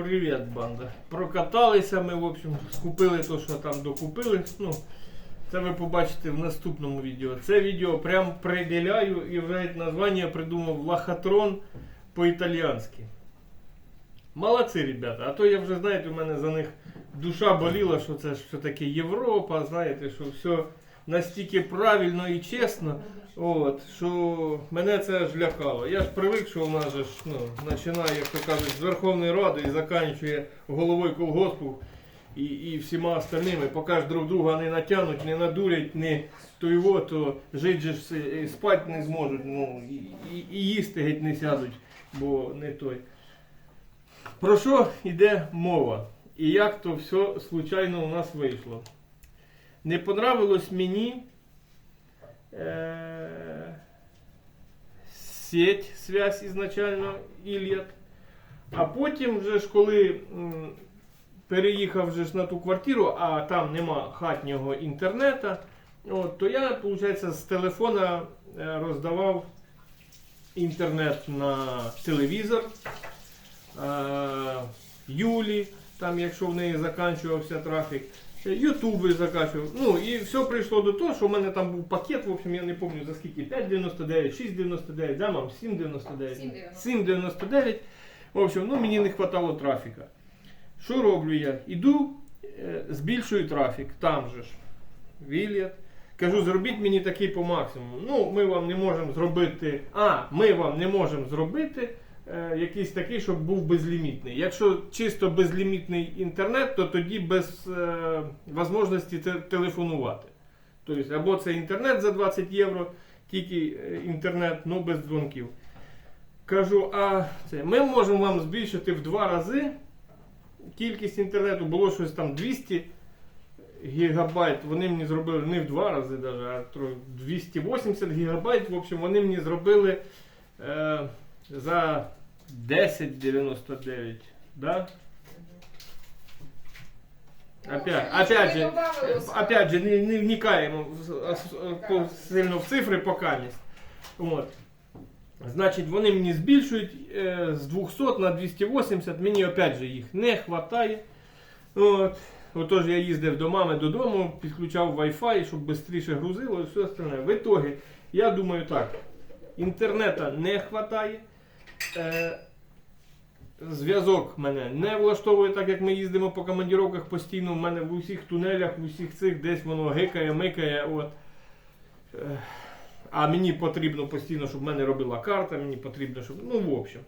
Привіт, банда. Прокаталися ми, в общем, скупили те, що там докупили. Ну, це ви побачите в наступному відео. Це відео прям приділяю і навіть названня придумав Лохотрон по-італіянськи. Молодці, ребята. А то я вже, знаєте, у мене за них душа боліла, що це все-таки Європа, знаєте, що все настільки правильно і чесно. От, що мене це аж лякало. Я ж привик, що же ж, ну, починає, як то кажуть, з Верховної Ради і заканчує головою колгоспу і, і всіма остальними, поки ж друг друга не натягнуть, не надурять, не то його, то жити же спати не зможуть, ну, і, і, і їсти геть не сядуть, бо не той. Про що йде мова? І як то все случайно у нас вийшло? Не понравилось мені е, сеть, связь ізначально Iliad. А потім, вже ж коли м, переїхав вже ж на ту квартиру, а там нема хатнього інтернету, то я, виходить, з телефона е, роздавав інтернет на телевізор. Е, Юлі, там, якщо в неї закінчувався трафік, Ютуби закачував. Ну і все прийшло до того, що в мене там був пакет, в общем, я не пам'ятаю за скільки, 5,99, 6,99, да, мам, 7,99. 7,99. В общем, ну мені не вистачало трафіка. Що роблю я? Іду, е, збільшую трафік, там же ж. Вільят. Кажу, зробіть мені такий по максимуму. Ну, ми вам не можемо зробити. А, ми вам не можемо зробити якийсь такий, щоб був безлімітний. Якщо чисто безлімітний інтернет, то тоді без е, можливості те- телефонувати. Тобто, або це інтернет за 20 євро, тільки е, інтернет, ну без дзвонків. Кажу, а це ми можемо вам збільшити в два рази кількість інтернету. Було щось там 200 гігабайт. Вони мені зробили не в два рази, даже, а 280 гігабайт. В общем, вони мені зробили е, за 10,99. Да? Опять, опять же, опять же, не, не вникаємо сильно в цифри поки. От. Значить, вони мені збільшують е, з 200 на 280, мені опять же їх не вистачає. От. Отож я їздив до мами додому, підключав Wi-Fi, щоб швидше грузило і все остальне. В ітогі, я думаю так, інтернету не вистачає. Е, зв'язок мене не влаштовує, так як ми їздимо по командіровках постійно. У мене в усіх тунелях, в усіх цих десь воно гикає, микає. От. Е, а мені потрібно постійно, щоб в мене робила карта, мені потрібно, щоб. Ну, в общем.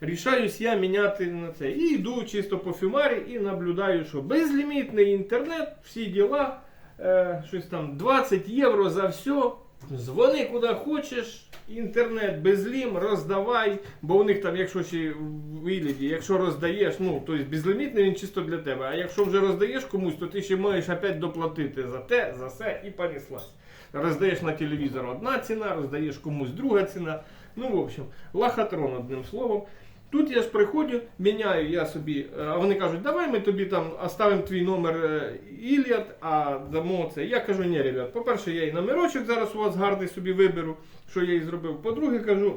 Рішаюсь я міняти на це. І йду чисто по фюмарі і наблюдаю, що безлімітний інтернет, всі діла, е, щось там 20 євро за все. Дзвони куди хочеш, інтернет безлім, роздавай, бо у них там, якщо ще в вигляді, якщо роздаєш, ну, тобто безлімітний він чисто для тебе. А якщо вже роздаєш комусь, то ти ще маєш опять доплатити за те, за все і понеслась. Роздаєш на телевізор одна ціна, роздаєш комусь друга ціна. Ну, в общем, лохотрон одним словом. Тут я ж приходжу, міняю я собі, е, а вони кажуть, давай ми тобі там оставимо твій номер е, Іліад, а дамо це. Я кажу, ні, ребят, по-перше, я і номерочок зараз у вас гарний собі виберу, що я і зробив. По-друге, кажу,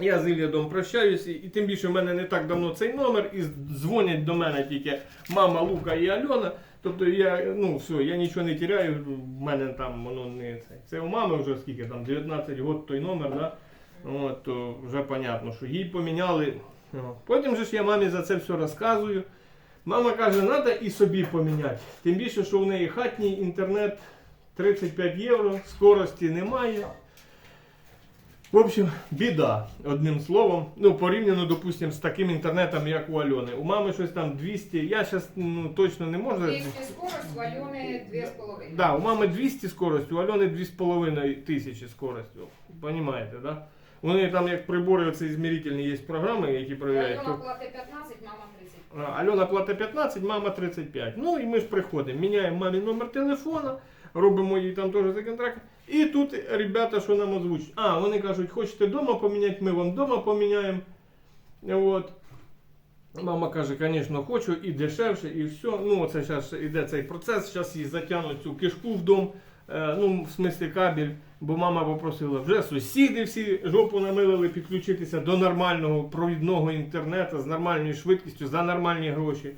я з Іліадом прощаюсь, і, тим більше в мене не так давно цей номер, і дзвонять до мене тільки мама, Лука і Альона. Тобто я, ну все, я нічого не тіряю, в мене там воно не це. Це у мами вже скільки там, 19 років той номер, да? От, то вже понятно, що їй поміняли. Потім же ж я мамі за це все розказую. Мама каже, треба і собі поміняти. Тим більше, що в неї хатній інтернет 35 євро, скорості немає. В общем, біда, одним словом. Ну, порівняно, допустим, з таким інтернетом, як у Альони. У мами щось там 200, я зараз ну, точно не можу. 200 скорость, у Альони 2,5. Да, у мами 200 скорость, у Альони 2,5 тисячі скорость. Понимаєте, да? Вони там як прибори оці змірительні є програми, які перевіряють. Альона платить 15, мама 30. Альона платить 15, мама 35. Ну і ми ж приходимо, міняємо мамі номер телефона, робимо їй там теж за контракт. І тут ребята, що нам озвучать. А, вони кажуть, хочете вдома поміняти, ми вам вдома поміняємо. От. Мама каже, звісно, хочу і дешевше, і все. Ну, це зараз іде цей процес, зараз їй затягнуть цю кишку в дом, е, ну, в смислі кабель, бо мама попросила. Вже сусіди всі жопу намилили підключитися до нормального провідного інтернету з нормальною швидкістю за нормальні гроші.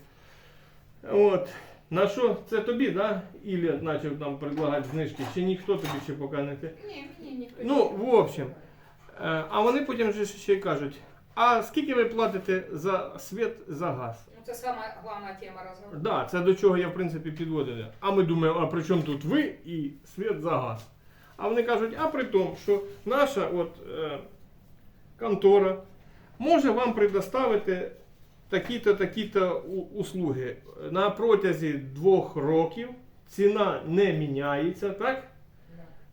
От. На що це тобі, да? Ілля почав нам предлагати знижки, чи ніхто тобі ще поки не те. Ні, мені ніхто Ну, в общем. Е, А вони потім же ще й кажуть: а скільки ви платите за світ, за газ? Ну, це сама головна тема розговору. Да, це до чого я в принципі підводив. А ми думаємо, а при чому тут ви і світ за газ? А вони кажуть, а при тому, що наша от, е, контора може вам предоставити такі-то, такі-то услуги. На протязі двох років ціна не міняється, так?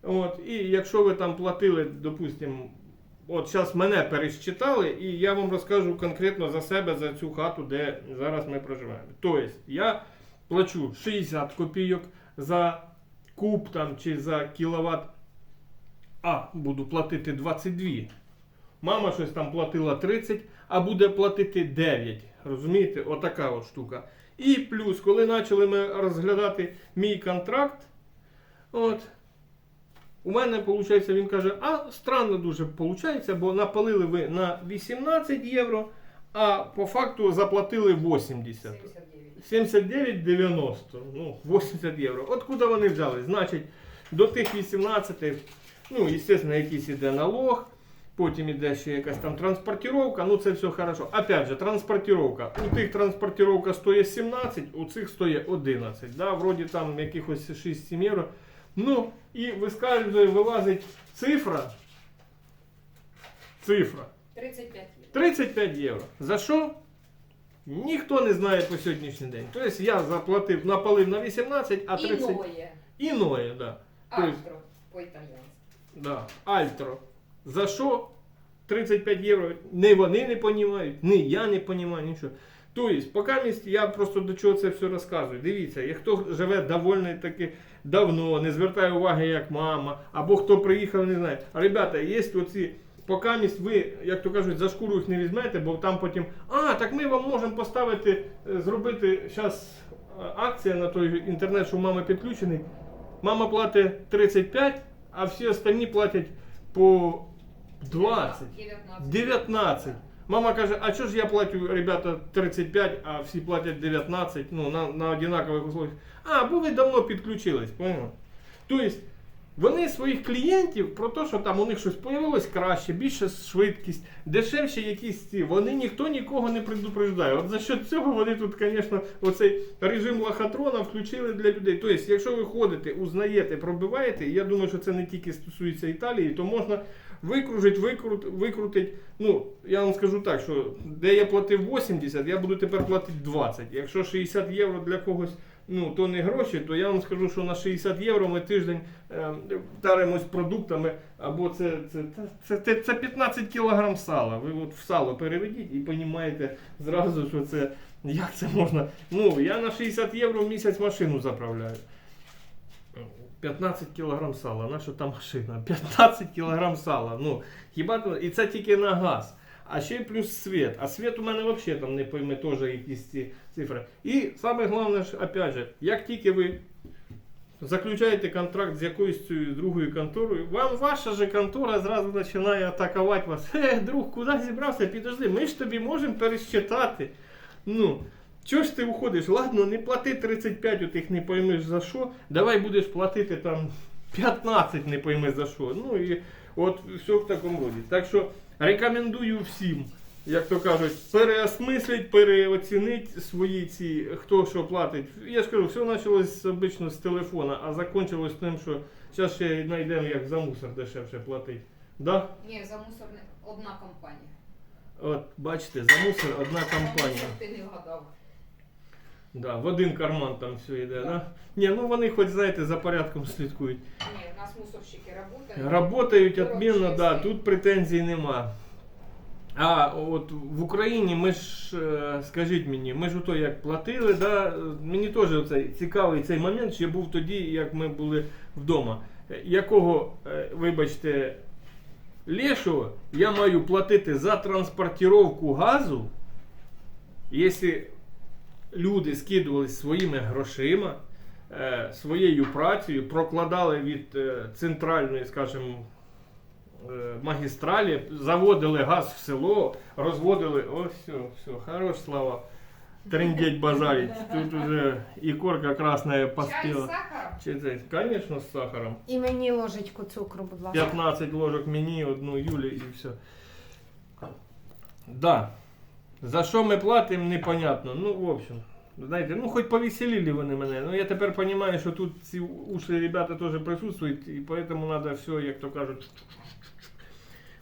От, і якщо ви там платили, допустимо, от зараз мене пересчитали, і я вам розкажу конкретно за себе, за цю хату, де зараз ми проживаємо. Тобто я плачу 60 копійок за куб там, чи за кіловат, а буду платити 22. Мама щось там платила 30, а буде платити 9. Розумієте? Отака от штука. І плюс, коли почали ми розглядати мій контракт, от, у мене, виходить, він каже, а странно дуже виходить, бо напалили ви на 18 євро, а по факту заплатили 80. 79,90, ну, 80 євро. Откуда вони взяли? Значить, до тих 18, ну, звісно, якийсь іде налог, потім іде ще якась там транспортировка, ну це все хорошо. Опять же, транспортировка. У тих транспортировка стоїть 17, у цих стоїть 11. Да? Вроді там якихось 6-7 євро. Ну, і вискальзує, вилазить цифра. Цифра. 35 є. 35 євро. За що? Ніхто не знає по сьогоднішній день. Тобто я заплатив, напалив на 18, а 30... Іноє. Іноє, да. Тобто, Астро по-італійськи. да. Альтро. За що 35 євро? Не вони не розуміють, ні я не розумію, нічого. Тобто, поки я просто до чого це все розказую. Дивіться, як хто живе доволі таки давно, не звертає уваги, як мама, або хто приїхав, не знає. Ребята, є оці. Поки місць ви, як то кажуть, за шкуру їх не візьмете, бо там потім. А, так ми вам можемо поставити, е, зробити зараз акція на той інтернет, що у мами підключений. Мама платить 35, а всі остальні платять по 20. 19. 19. Мама каже, а чого ж я платю, ребята, 35, а всі платять 19, ну, на, на одинакових условиях. А, бо ви давно підключились, поняли? Тобто, вони своїх клієнтів про те, що там у них щось появилось краще, більше швидкість, дешевші якісь ці, вони ніхто нікого не предупреждає. От за що цього вони тут, звісно, оцей режим лохотрона включили для людей. Тобто, якщо ви ходите, узнаєте, пробиваєте, я думаю, що це не тільки стосується Італії, то можна викружить, викрут, викрутить. Ну, я вам скажу так, що де я платив 80, я буду тепер платити 20. Якщо 60 євро для когось, ну то не гроші, то я вам скажу, що на 60 євро ми тиждень е, таримось продуктами, або це, це, це, це, це 15 кілограм сала. Ви от в сало переведіть і розумієте зразу, що це як це можна. Ну, я на 60 євро в місяць машину заправляю. 15 кілограм сала, наша там машина? 15 кілограм сала. Ну, хіба і це тільки на газ. А ще й плюс світ. А світ у мене взагалі там не пойме теж якісь ці цифри. І саме головне опять же, як тільки ви заключаєте контракт з якоюсь цією другою конторою, вам ваша же контора зразу починає атакувати вас. Е, друг, куди зібрався? Підожди, ми ж тобі можемо пересчитати. Ну, чого ж ти уходиш? Ладно, не плати 35, у тих не поймеш за що. Давай будеш платити там 15, не поймеш за що. Ну і от все в такому роді. Так що рекомендую всім, як то кажуть, переосмислить, переоцінити свої ці, хто що платить. Я ж кажу, все почалось обично з телефона, а закончилось тим, що зараз ще знайдемо, як за мусор дешевше платити. Да? Ні, за мусор не одна компанія. От, бачите, за мусор одна компанія. ти не вгадав. Да, в один карман там все йде, да? Ні, ну вони хоч знаєте, за порядком слідкують. Ні, нас мусорщики працюють. Работають відмінно, да, тут претензій нема. А от в Україні ми ж, е, скажіть мені, ми ж ото як платили, да, мені теж оцей цікавий цей момент ще був тоді, як ми були вдома. Якого, е, вибачте, лешого я маю платити за транспортировку газу, якщо люди скидувалися своїми грошима, своєю працею прокладали від е, центральної, скажімо, е, магістралі, заводили газ в село, розводили. Ось все, все, хорош слава. Трендеть базарить. Тут уже ікорка красна Чай з сахаром? Звісно, з сахаром. І мені ложечку цукру, будь ласка. 15 ложок мені, одну Юлі і все. Да. За що ми платимо, непонятно. Ну, в общем. Знаєте, ну хоч повеселили вони мене. Ну я тепер розумію, що тут ці ушлі ребята теж присутствують, і тому треба все, як то кажуть,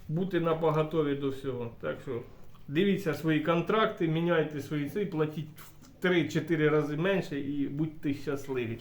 бути на поготові до всього. Так що дивіться свої контракти, міняйте свої ці, платіть в 3-4 рази менше і будьте щасливі.